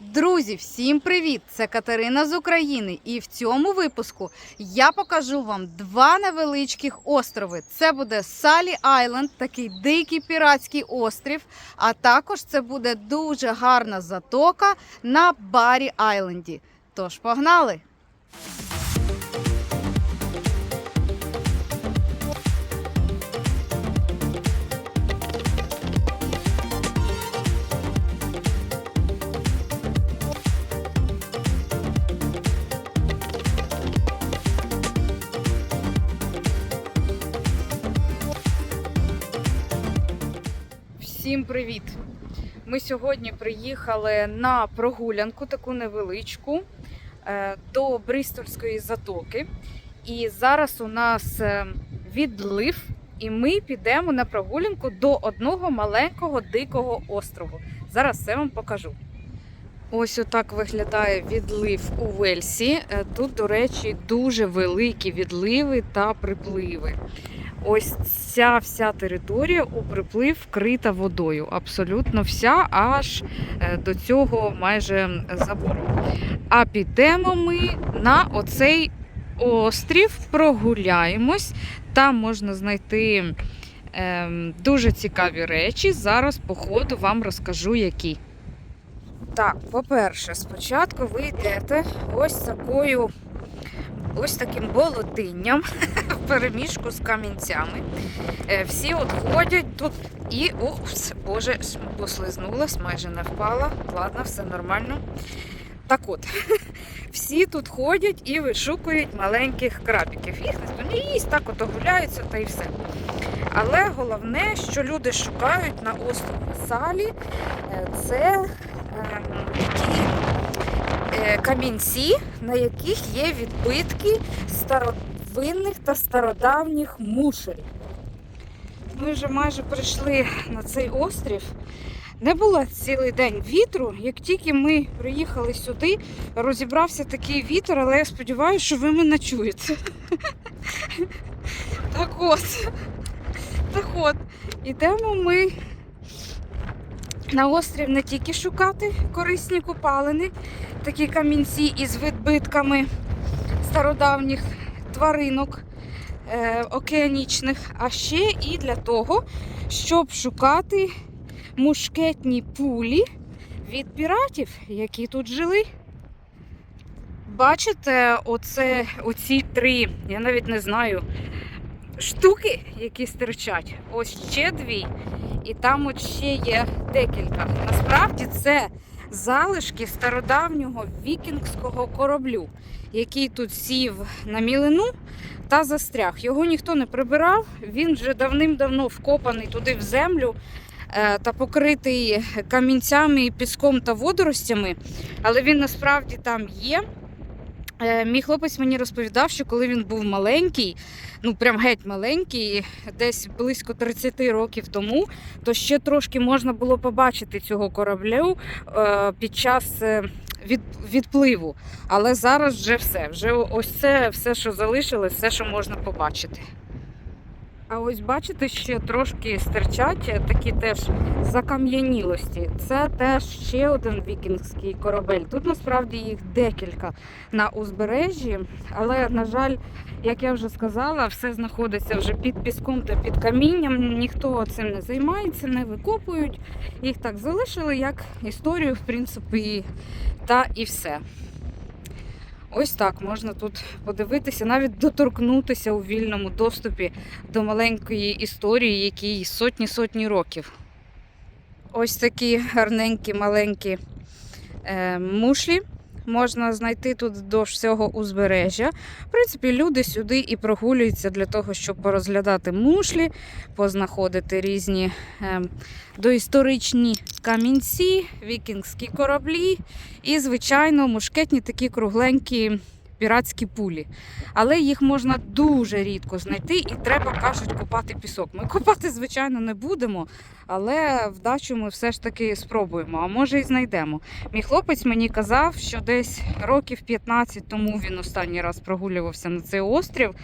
Друзі, всім привіт! Це Катерина з України. І в цьому випуску я покажу вам два невеличких острови. Це буде Салі Айленд, такий дикий піратський острів. А також це буде дуже гарна затока на Барі Айленді. Тож погнали! Всім привіт! Ми сьогодні приїхали на прогулянку, таку невеличку, е, до Бристольської затоки. І зараз у нас е, відлив, і ми підемо на прогулянку до одного маленького дикого острову. Зараз все вам покажу. Ось отак виглядає відлив у Вельсі. Е, Тут, до речі, дуже великі відливи та припливи. Ось ця вся територія у приплив вкрита водою. Абсолютно вся, аж е, до цього майже забору. А підемо ми на оцей острів, прогуляємось. Там можна знайти ем, дуже цікаві речі. Зараз, по ходу, вам розкажу, які. Так, по-перше, спочатку ви йдете ось такою. Ось таким болотинням в переміжку з камінцями. Е, Всі от ходять тут і. Упс, боже, послизнулась, майже не впала. Ладно, все нормально. Так от, всі тут ходять і вишукують маленьких крабіків. Їх не їсть, так от гуляються та й все. Але головне, що люди шукають на острові Салі, е, це такі е, камінці, на яких є відбитки старовинних та стародавніх мушель. Ми вже майже прийшли на цей острів. Не було цілий день вітру. Як тільки ми приїхали сюди, розібрався такий вітер, але я сподіваюся, що ви мене чуєте. Так от, так от, ідемо ми на острів не тільки шукати корисні купалини, такі камінці із відбитками стародавніх тваринок е, океанічних, а ще і для того, щоб шукати мушкетні пулі від піратів, які тут жили. Бачите, оце, оці три, я навіть не знаю, штуки, які стирчать. Ось ще дві, і там от ще є декілька. Насправді це залишки стародавнього вікінгського кораблю, який тут сів на мілину та застряг. Його ніхто не прибирав, він вже давним-давно вкопаний туди в землю е, та покритий камінцями, піском та водоростями, але він насправді там є. Е, Мій хлопець мені розповідав, що коли він був маленький, ну прям геть маленький, десь близько 30 років тому, то ще трошки можна було побачити цього кораблю е, під час е, від, відпливу. Але зараз вже все. Вже ось це все, що залишилось, все, що можна побачити. А ось бачите, ще трошки стирчать е, такі теж закам'янілості. Це теж ще один вікінгський корабель. Тут насправді їх декілька на узбережжі, але, на жаль, як я вже сказала, все знаходиться вже під піском та під камінням. Ніхто цим не займається, не викопують. Їх так залишили, як історію, в принципі, та і все. Ось так можна тут подивитися, навіть доторкнутися у вільному доступі до маленької історії, якій сотні-сотні років. Ось такі гарненькі маленькі е, мушлі можна знайти тут до всього узбережжя. В принципі, люди сюди і прогулюються для того, щоб порозглядати мушлі, познаходити різні е, доісторичні камінці, вікінгські кораблі і, звичайно, мушкетні такі кругленькі піратські пулі. Але їх можна дуже рідко знайти, і треба, кажуть, копати пісок. Ми копати, звичайно, не будемо, але вдачу ми все ж таки спробуємо, а може і знайдемо. Мій хлопець мені казав, що десь років 15 тому він останній раз прогулювався на цей острів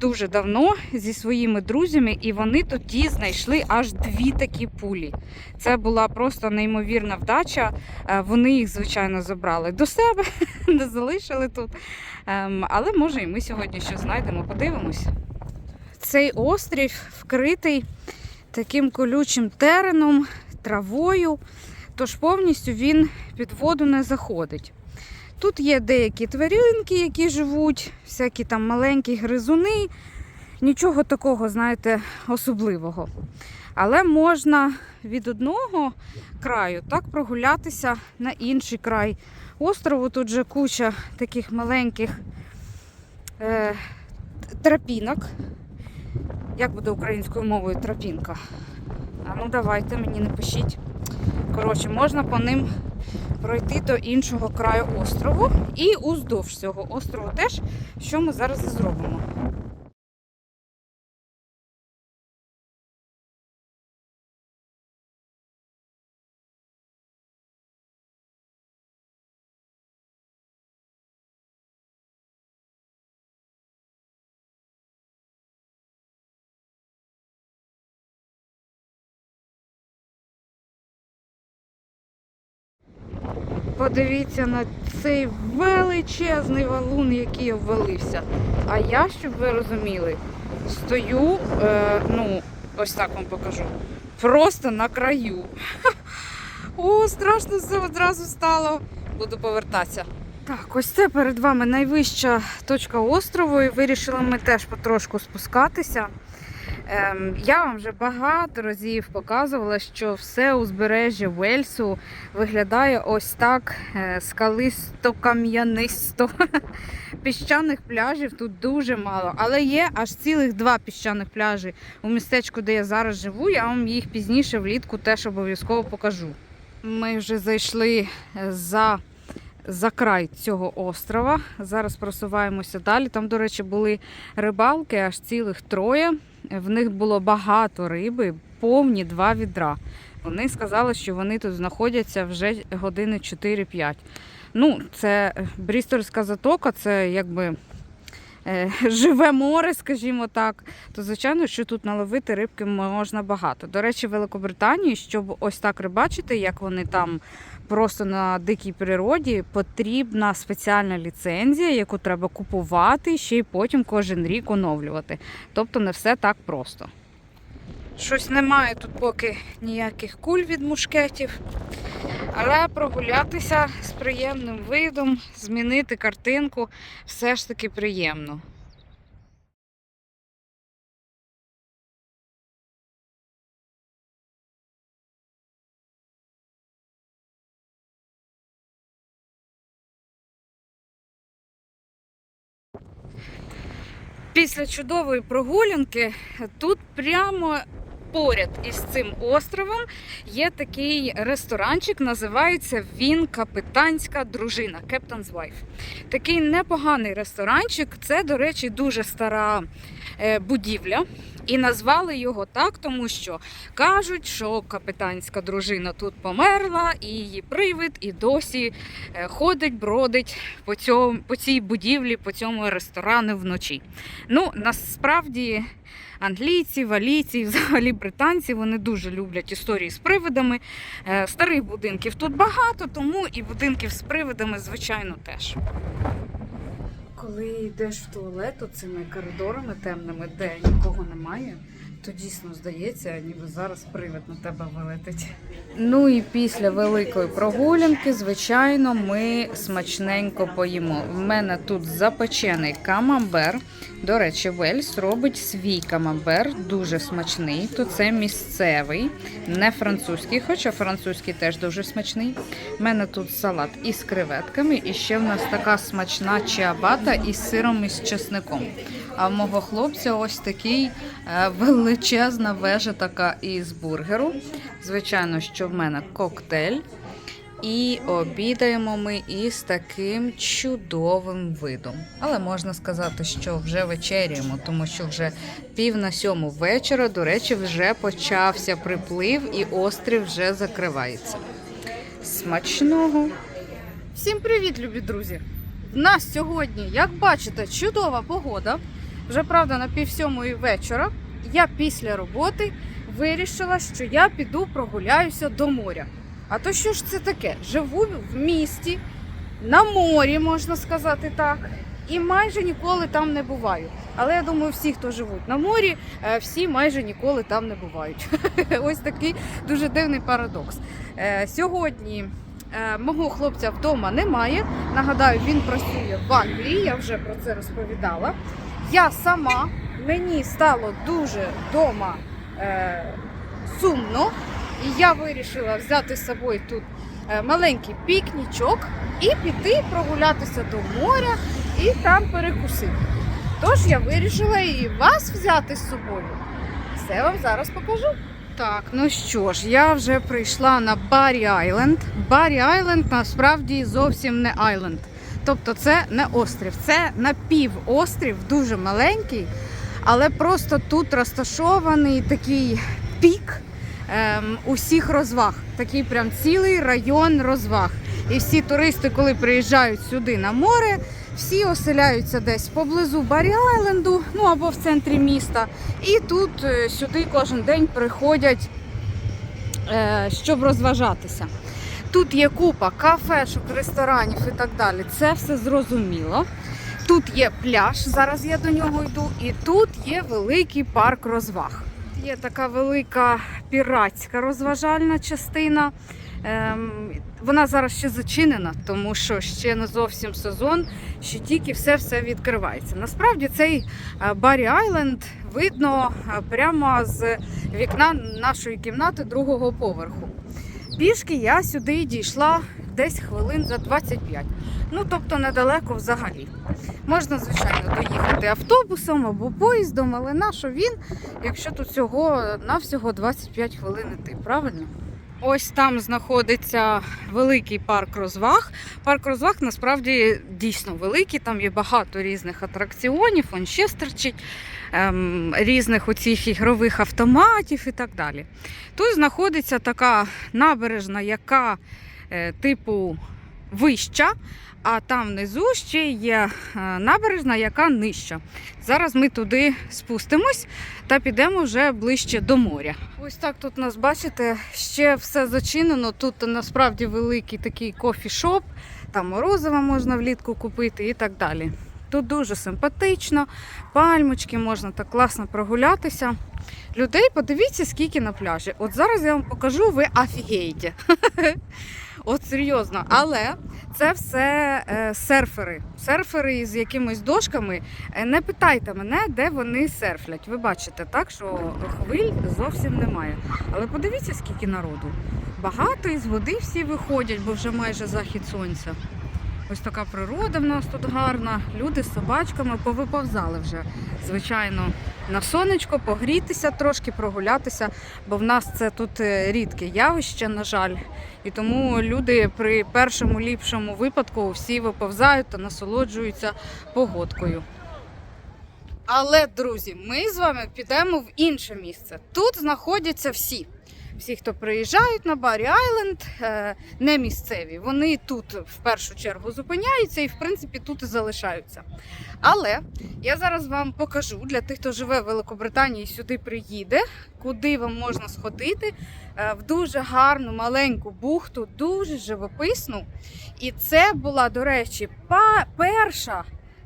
дуже давно зі своїми друзями, і вони тоді знайшли аж дві такі пулі. Це була просто неймовірна вдача. Е, Вони їх, звичайно, забрали до себе, не залишили тут. Ем, Але може і ми сьогодні щось знайдемо, подивимось. Цей острів вкритий таким колючим тереном, травою, тож повністю він під воду не заходить. Тут є деякі тваринки, які живуть, всякі там маленькі гризуни. Нічого такого, знаєте, особливого. Але можна від одного краю так прогулятися на інший край острову. Тут же куча таких маленьких е, тропінок. Як буде українською мовою тропінка? А ну давайте мені не пишіть. Коротше, можна по ним пройти до іншого краю острову і уздовж цього острову теж, що ми зараз і зробимо. Подивіться на цей величезний валун, який обвалився. А я, щоб ви розуміли, стою, е, ну, ось так вам покажу, просто на краю. О, страшно все одразу стало. Буду повертатися. Так, ось це перед вами найвища точка острову, і вирішили ми теж потрошку спускатися. Ем, я вам вже багато разів показувала, що все узбережжя Вельсу виглядає ось так е, скалисто, кам'янисто. Піщаних пляжів тут дуже мало, але є аж цілих два піщаних пляжі у містечку, де я зараз живу. Я вам їх пізніше влітку теж обов'язково покажу. Ми вже зайшли за, за край цього острова. Зараз просуваємося далі. Там, до речі, були рибалки, аж цілих троє. В них було багато риби, повні два відра. Вони сказали, що вони тут знаходяться вже години 4-5. Ну, це Брістольська затока, це якби е, живе море, скажімо так. То звичайно, що тут наловити рибки можна багато. До речі, в Великобританії, щоб ось так рибачити, як вони там просто на дикій природі, потрібна спеціальна ліцензія, яку треба купувати, ще й потім кожен рік оновлювати. Тобто не все так просто. Щось немає тут поки ніяких куль від мушкетів. Але прогулятися з приємним видом, змінити картинку все ж таки приємно. Після чудової прогулянки тут прямо поряд із цим островом є такий ресторанчик, називається Він Капитанська дружина Captain's Wife. Такий непоганий ресторанчик. Це, до речі, дуже стара е, будівля. І назвали його так, тому що кажуть, що капітанська дружина тут померла, і її привид і досі е, ходить, бродить по, цьому, по цій будівлі, по цьому ресторану вночі. Ну, насправді. Англійці, валійці, взагалі британці вони дуже люблять історії з привидами. Е, Старих будинків тут багато, тому і будинків з привидами, звичайно, теж. Коли йдеш в туалет цими коридорами темними, де нікого немає, то дійсно здається, ніби зараз привид на тебе вилетить. Ну і після великої прогулянки, звичайно, ми смачненько поїмо. В мене тут запечений камамбер. До речі, Вельс робить свій камамбер, дуже смачний. То це місцевий, не французький, хоча французький теж дуже смачний. У мене тут салат із креветками, і ще в нас така смачна чиабата із сиром і з чесником. А в мого хлопця ось такий е, величезна вежа така із бургеру. Звичайно, що в мене коктейль. І обідаємо ми із таким чудовим видом. Але можна сказати, що вже вечеряємо, тому що вже пів на сьому вечора, до речі, вже почався приплив і острів вже закривається. Смачного! Всім привіт, любі друзі! У нас сьогодні, як бачите, чудова погода. Вже правда на пів сьомої вечора. Я після роботи вирішила, що я піду прогуляюся до моря. А то що ж це таке? Живу в місті, на морі, можна сказати так, і майже ніколи там не буваю. Але я думаю, всі, хто живуть на морі, е, всі майже ніколи там не бувають. Ось такий дуже дивний парадокс. Е, Сьогодні е, мого хлопця вдома немає. Нагадаю, він працює в Англії, я вже про це розповідала. Я сама, мені стало дуже вдома е, сумно, і я вирішила взяти з собою тут е, маленький пікнічок і піти прогулятися до моря і там перекусити. Тож я вирішила і вас взяти з собою. Все вам зараз покажу. Так, ну що ж, я вже прийшла на Барі Айленд. Барі Айленд насправді зовсім не айленд. Тобто це не острів, це напівострів, дуже маленький, але просто тут розташований такий пік ем, усіх розваг. Такий прям цілий район розваг. І всі туристи, коли приїжджають сюди на море, всі оселяються десь поблизу Барі Айленду, ну або в центрі міста. І тут е, сюди кожен день приходять, е, щоб розважатися. Тут є купа кафешок, ресторанів і так далі. Це все зрозуміло. Тут є пляж, зараз я до нього йду, і тут є великий парк розваг. Є така велика піратська розважальна частина. Ем, вона зараз ще зачинена, тому що ще не зовсім сезон, ще тільки все-все відкривається. Насправді цей е, Барі Айленд видно е, прямо з вікна нашої кімнати другого поверху. Пішки я сюди дійшла десь хвилин за 25. Ну, тобто недалеко взагалі. Можна, звичайно, доїхати автобусом або поїздом, але на що він, якщо тут всього навсього 25 хвилин іти, правильно? Ось там знаходиться великий парк розваг. Парк розваг насправді дійсно великий. Там є багато різних атракціонів, он ще стерчить, ем, різних оцих ігрових автоматів і так далі. Тут знаходиться така набережна, яка е, типу вища, а там внизу ще є е, набережна, яка нижча. Зараз ми туди спустимось та підемо вже ближче до моря. Ось так тут нас бачите, ще все зачинено. Тут насправді великий такий кофішоп, там морозиво можна влітку купити і так далі. Тут дуже симпатично, пальмочки, можна так класно прогулятися. Людей подивіться, скільки на пляжі. От зараз я вам покажу, ви офігієте. От серйозно. Але це все е, серфери. Серфери з якимись дошками. Е, Не питайте мене, де вони серфлять. Ви бачите, так, що хвиль зовсім немає. Але подивіться, скільки народу. Багато із води всі виходять, бо вже майже захід сонця. Ось така природа в нас тут гарна. Люди з собачками повиповзали вже, звичайно, на сонечко, погрітися трошки, прогулятися, бо в нас це тут е, рідке явище, на жаль. І тому люди при першому ліпшому випадку всі виповзають та насолоджуються погодкою. Але, друзі, ми з вами підемо в інше місце. Тут знаходяться всі. Всі, хто приїжджають на Барі Айленд, е, не місцеві. Вони тут в першу чергу зупиняються і, в принципі, тут і залишаються. Але я зараз вам покажу для тих, хто живе в Великобританії, сюди приїде, куди вам можна сходити е, в дуже гарну маленьку бухту, дуже живописну. І це була, до речі, перша.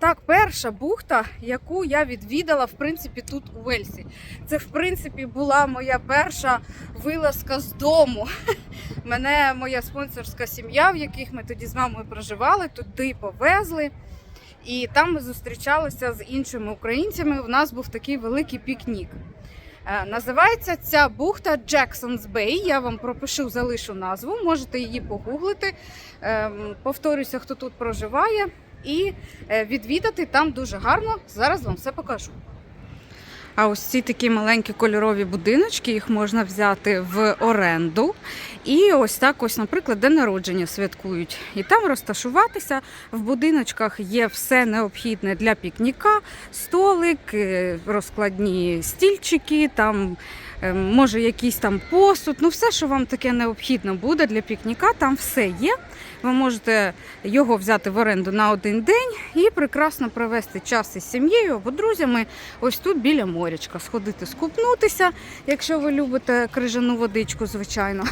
Так, перша бухта, яку я відвідала, в принципі, тут у Вельсі. Це, в принципі, була моя перша вилазка з дому. Мене моя спонсорська сім'я, в яких ми тоді з мамою проживали, туди повезли. І там ми зустрічалися з іншими українцями. У нас був такий великий пікнік. Е, Називається ця бухта Джексонс Бей. Я вам пропишу, залишу назву, можете її погуглити. Ем, Повторюся, хто тут проживає. І е, відвідати там дуже гарно. Зараз вам все покажу. А ось ці такі маленькі кольорові будиночки, їх можна взяти в оренду. І ось так, ось, наприклад, день народження святкують. І там розташуватися в будиночках є все необхідне для пікніка: столик, е, розкладні стільчики, там може якийсь там посуд. Ну, все, що вам таке необхідно буде для пікніка, там все є. Ви можете його взяти в оренду на один день і прекрасно провести час із сім'єю або друзями. Ось тут біля морячка. Сходити скупнутися, якщо ви любите крижану водичку, звичайно.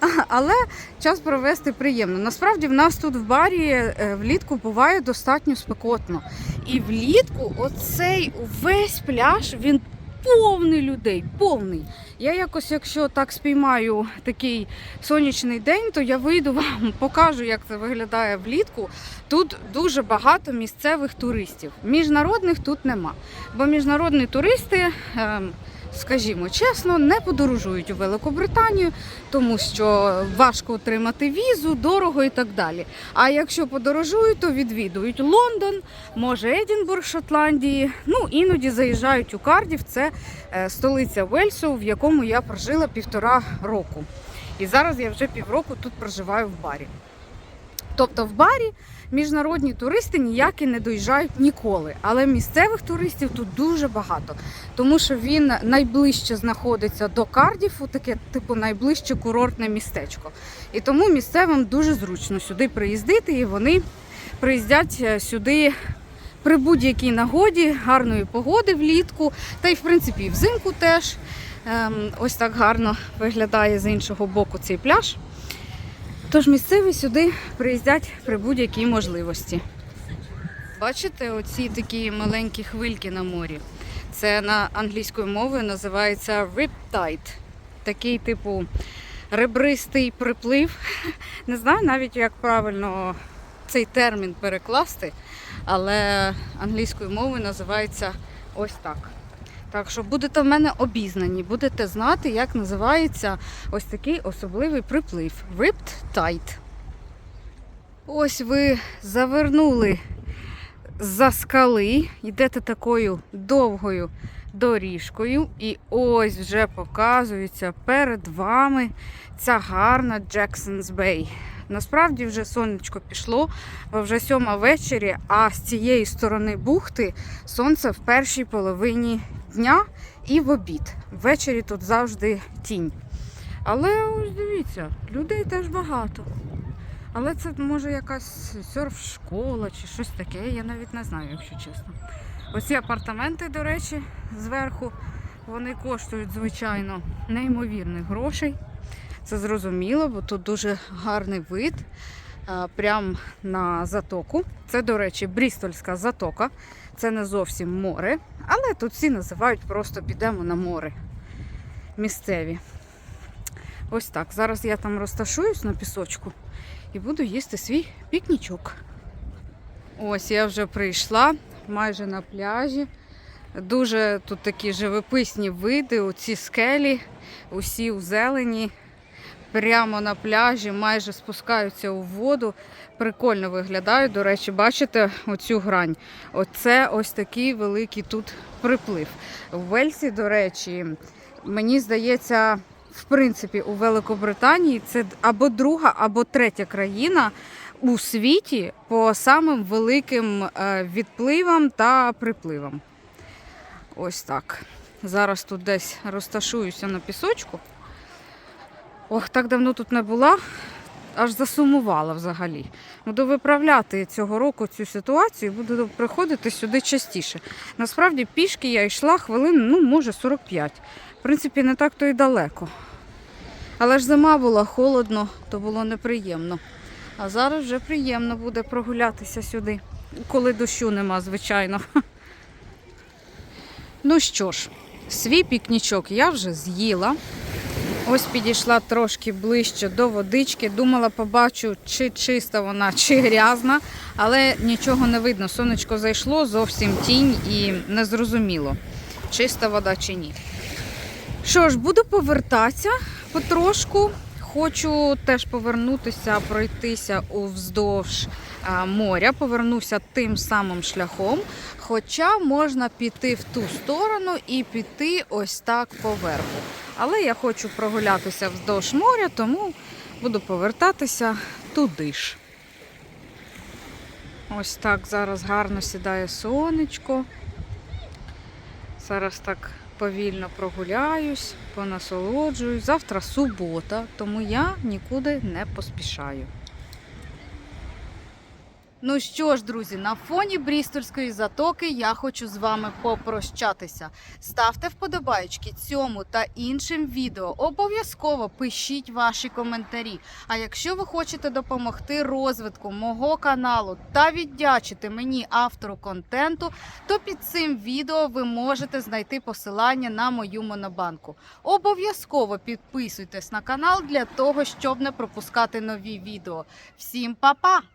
Але час провести приємно. Насправді в нас тут в барі е, влітку буває достатньо спекотно. І влітку оцей увесь пляж він повний людей, повний. Я якось, якщо так спіймаю такий сонячний день, то я вийду вам покажу, як це виглядає влітку. Тут дуже багато місцевих туристів. Міжнародних тут нема. Бо міжнародні туристи, ем, скажімо чесно, не подорожують у Великобританію, тому що важко отримати візу, дорого і так далі. А якщо подорожують, то відвідують Лондон, може Едінбург, Шотландії. Ну іноді заїжджають у Кардів. Це е, столиця Вельсу, в якому я прожила півтора року. І зараз я вже півроку тут проживаю в барі. Тобто в барі міжнародні туристи ніякі не доїжджають ніколи. Але місцевих туристів тут дуже багато, тому що він найближче знаходиться до Кардіфу, таке типу найближче курортне містечко. І тому місцевим дуже зручно сюди приїздити, і вони приїздять е, сюди. При будь-якій нагоді, гарної погоди влітку, та й в принципі і взимку теж. Ем, ось так гарно виглядає з іншого боку цей пляж. Тож місцеві сюди приїздять при будь-якій можливості. Бачите, оці такі маленькі хвильки на морі. Це на англійською мовою називається riptide. Такий типу ребристий приплив. Не знаю навіть, як правильно цей термін перекласти, але англійською мовою називається ось так. Так що будете в мене обізнані, будете знати, як називається ось такий особливий приплив. Ripped Tide. Ось ви завернули за скали, йдете такою довгою доріжкою, і ось вже показується перед вами ця гарна Джексонс Бей. Насправді вже сонечко пішло, бо вже сьома ввечері, а з цієї сторони бухти сонце в першій половині дня і в обід. Ввечері тут завжди тінь. Але ось дивіться, людей теж багато. Але це може якась серф-школа чи щось таке, я навіть не знаю, якщо чесно. Оці апартаменти, до речі, зверху, вони коштують, звичайно, неймовірних грошей. Це зрозуміло, бо тут дуже гарний вид прямо на затоку. Це, до речі, Брістольська затока. Це не зовсім море, але тут всі називають просто підемо на море місцеві. Ось так. Зараз я там розташуюсь на пісочку і буду їсти свій пікнічок. Ось я вже прийшла майже на пляжі. Дуже тут такі живописні види, оці скелі, усі у зелені. Прямо на пляжі, майже спускаються у воду. Прикольно виглядають. До речі, бачите оцю грань. Оце ось такий великий тут приплив. В Вельсі, до речі, мені здається, в принципі, у Великобританії це або друга, або третя країна у світі по самим великим е, відпливам та припливам. Ось так. Зараз тут десь розташуюся на пісочку. Ох, так давно тут не була, аж засумувала взагалі. Буду виправляти цього року цю ситуацію, буду приходити сюди частіше. Насправді пішки я йшла хвилин, ну, може, 45. В принципі, не так то й далеко. Але ж зима була, холодно, то було неприємно. А зараз вже приємно буде прогулятися сюди, коли дощу нема, звичайно. Ну що ж, свій пікнічок я вже з'їла. Ось підійшла трошки ближче до водички. Думала, побачу, чи чиста вона, чи грязна, але нічого не видно. Сонечко зайшло, зовсім тінь і незрозуміло, чиста вода чи ні. Що ж, буду повертатися потрошку. Хочу теж повернутися, пройтися уздовж моря, повернуся тим самим шляхом. Хоча можна піти в ту сторону і піти ось так поверху. Але я хочу прогулятися вздовж моря, тому буду повертатися туди ж. Ось так зараз гарно сідає сонечко. Зараз так повільно прогуляюсь, понасолоджуюсь. Завтра субота, тому я нікуди не поспішаю. Ну що ж, друзі, на фоні Брістольської затоки я хочу з вами попрощатися. Ставте вподобайки цьому та іншим відео. Обов'язково пишіть ваші коментарі. А якщо ви хочете допомогти розвитку мого каналу та віддячити мені автору контенту, то під цим відео ви можете знайти посилання на мою монобанку. Обов'язково підписуйтесь на канал для того, щоб не пропускати нові відео. Всім па-па!